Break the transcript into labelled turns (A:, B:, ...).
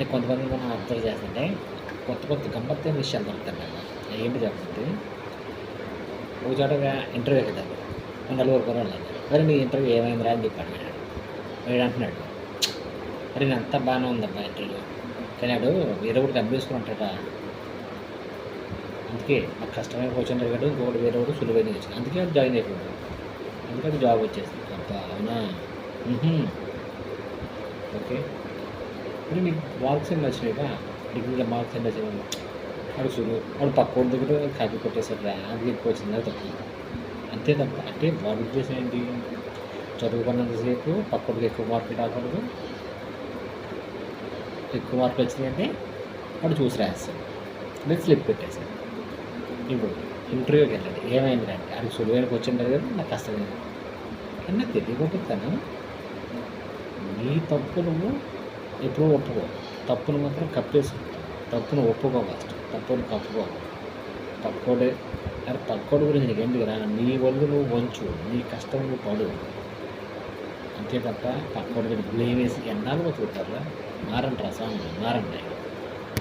A: అంటే కొంతమంది మనం అబ్జర్వ్ చేస్తుంటే కొత్త కొత్త గమ్మత్తైన విషయాలు దొరుకుతాయి ఏంటి చెప్తుంది ఒక చోట ఇంటర్వ్యూ కదా నలుగురు కుర్రాళ్ళు మరి నీ ఇంటర్వ్యూ ఏమైందిరా? అని చెప్పి అడిగాడు వీడు అంటున్నాడు. మరి నేను అంతా బాగానే ఉందబ్బా ఇంటర్వ్యూ కానీ వాడు వేరే ఒకటి కనిపిసుకుని ఉంటాడు అందుకే నాకు కష్టమైన క్వశ్చన్ అడిగాడు ఇంకొకటి వేరే ఒకటి సులువైన వచ్చింది అందుకే అది జాయిన్ అయిపోయాడు. అందుకే అది జాబ్ వచ్చేసింది. అబ్బా అవునా? ఓకే. మరి నీకు మార్క్స్ ఏం నచ్చినాయిగా డిగ్రీలో మార్క్స్ ఏం నచ్చినాయి వాడు చూడు వాడు పక్కోడి దగ్గర కాపీ కొట్టేసాడు ర్యాంక్ అది ఎక్కువ వచ్చింది తప్పు అంతే తప్ప అంటే వాడి ఉద్దేశం ఏంటి చదువుకున్నంతసేపు పక్కడికి ఎక్కువ మార్కులు రాకూడదు ఎక్కువ మార్కులు వచ్చినాయంటే వాడు చూసి రాస్తాడు నేను స్లిప్ పెట్టేశాను ఇప్పుడు ఇంటర్వ్యూకి వెళ్ళండి ఏమైంది అంటే అది సులువైన క్వశ్చన్ కదా నాకు కష్టమైంది కానీ నాకు తెలియకపోతాను నీ తప్పు నువ్వు ఎప్పుడూ ఒప్పుకో. తప్పును మాత్రం కప్పేసి తప్పును ఒప్పుకో ఫస్ట్ తప్పును కప్పుకో. పక్కోడే అరే పక్కోడి గురించి నీకు ఎందుకురా నీ ఒళ్ళు నువ్వు వంచు. నీ కష్టం నువ్వు పడు. అంతే తప్ప పక్కోడి గురించి. బ్లేమ్ వేసి ఎన్నాళ్ళు బతుకుతారా మారండి రా స్వామి. మారండి.